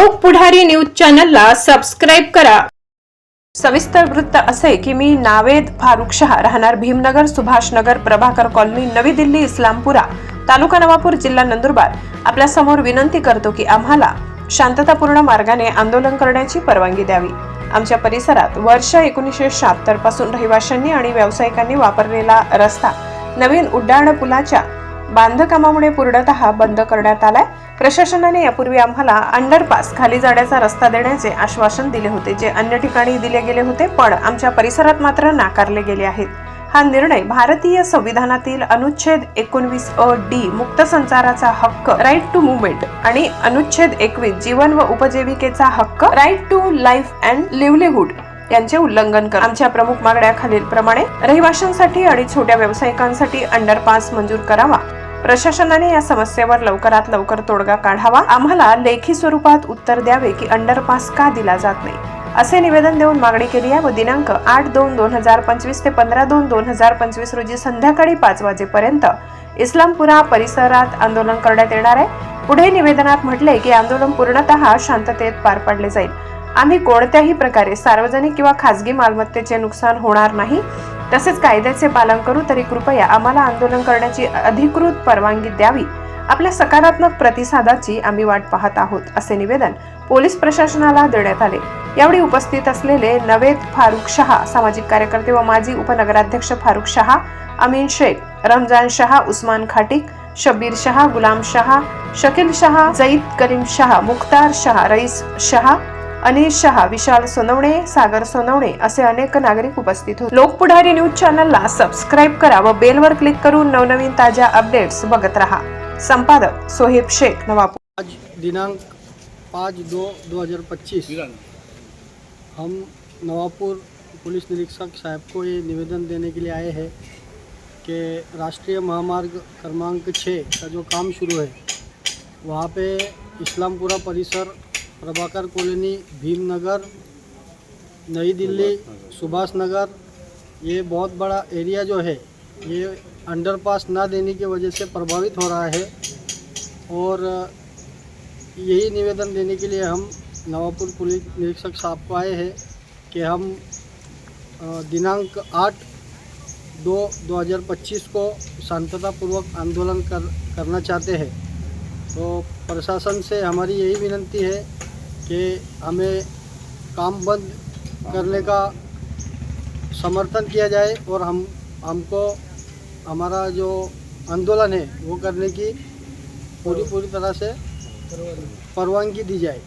लोक पुढारी न्यूज चॅनलला सबस्क्राईब करा. सविस्तर वृत्त असे की मी नावेद फारुख शहा राहणार भीमनगर सुभाषनगर प्रभाकर कॉलनी नवी दिल्ली इस्लामपुरा तालुका नवापूर जिल्हा नंदुरबार. आपल्यासमोर विनंती करतो की आम्हाला शांततापूर्ण मार्गाने आंदोलन करण्याची परवानगी द्यावी. आमच्या परिसरात वर्ष एकोणीसशे शहात्तरपासून रहिवाशांनी आणि व्यावसायिकांनी वापरलेला रस्ता नवीन उड्डाण पुलाच्या बांधकामामुळे पूर्णतः बंद करण्यात आलाय. प्रशासनाने यापूर्वी आम्हाला अंडरपास खाली जाण्याचा रस्ता देण्याचे आश्वासन दिले होते जे अन्य ठिकाणी दिले गेले होते पण आमच्या परिसरात मात्र नाकारले गेले आहेत. हा निर्णय भारतीय संविधानातील अनुच्छेद एकोणवीस अ डी मुक्त संचाराचा हक्क राईट टू मुवमेंट आणि अनुच्छेद एकवीस जीवन व उपजीविकेचा हक्क right to life and livelihood यांचे उल्लंघन कर आमच्या प्रमुख मागण्या खालील प्रमाणे रहिवाशांसाठी आणि छोट्या व्यावसायिकांसाठी अंडरपास मंजूर करावा. प्रशासनाने या समस्येवर लवकरात लवकर तोडगा काढावा. आम्हाला लेखी स्वरूपात उत्तर द्यावे की अंडरपास का दिला जात नाही? असे निवेदन देऊन मागणी केली आहे व दिनांक आठ दोन दोन हजार पंचवीस ते पंधरा दोन दोन हजार पंचवीस रोजी संध्याकाळी पाच वाजेपर्यंत इस्लामपुरा परिसरात आंदोलन करण्यात येणार आहे. पुढे निवेदनात म्हटले की आंदोलन पूर्णतः शांततेत पार पाडले जाईल. आम्ही कोणत्याही प्रकारे सार्वजनिक किंवा खासगी मालमत्तेचे नुकसान होणार नाही. तसेच कायद्याचे पालन करू तरी कृपया आम्हाला आंदोलन करण्याची अधिकृत परवानगी द्यावी. आपल्या सकारात्मक प्रतिसादाची आम्ही वाट पाहत आहोत असे निवेदन पोलीस प्रशासनाला देण्यात आले. यावेळी उपस्थित असलेले नवेद फारुख शहा सामाजिक कार्यकर्ते व माजी उपनगराध्यक्ष फारुख शहा अमीन शेख रमजान शहा उस्मान खाटिक शब्बीर शहा गुलाम शहा शकील शहा जईद करीम शहा मुख्तार शहा रईस शहा अनिल शहा विशाल सोनवणे सागर सोनवणे असे अनेक नागरिक उपस्थित होते. लोकपुढारी न्यूज चॅनलला सबस्क्राईब करा व बेलवर क्लिक करून नवनवीन ताज्या अपडेट्स बघत रहा. संपादक सोहेब शेख नवापूर. आज दिनांक पाँच दो दो हज़ार पच्चीस हम नवापुर पुलिस निरीक्षक साहब को ये निवेदन देने के लिए आए हैं कि राष्ट्रीय महामार्ग क्रमांक छः का जो काम शुरू है वहाँ पे इस्लामपुरा परिसर प्रभाकर कॉलोनी, भीमनगर, नई दिल्ली सुभाष नगर ये बहुत बड़ा एरिया जो है, ये अंडरपास ना देने की वजह से प्रभावित हो रहा है। और यही निवेदन देने के लिए हम नवापुर पुलिस निरीक्षक साहब को आए हैं कि हम दिनांक आठ दो 2025 को शांततापूर्वक आंदोलन कर, करना चाहते हैं। तो प्रशासन से हमारी यही विनती है कि हमें काम बंद करने का समर्थन किया जाए और हम हमको हमारा जो आंदोलन है वो करने की पूरी पूरी तरह से परवानगी दी जाए।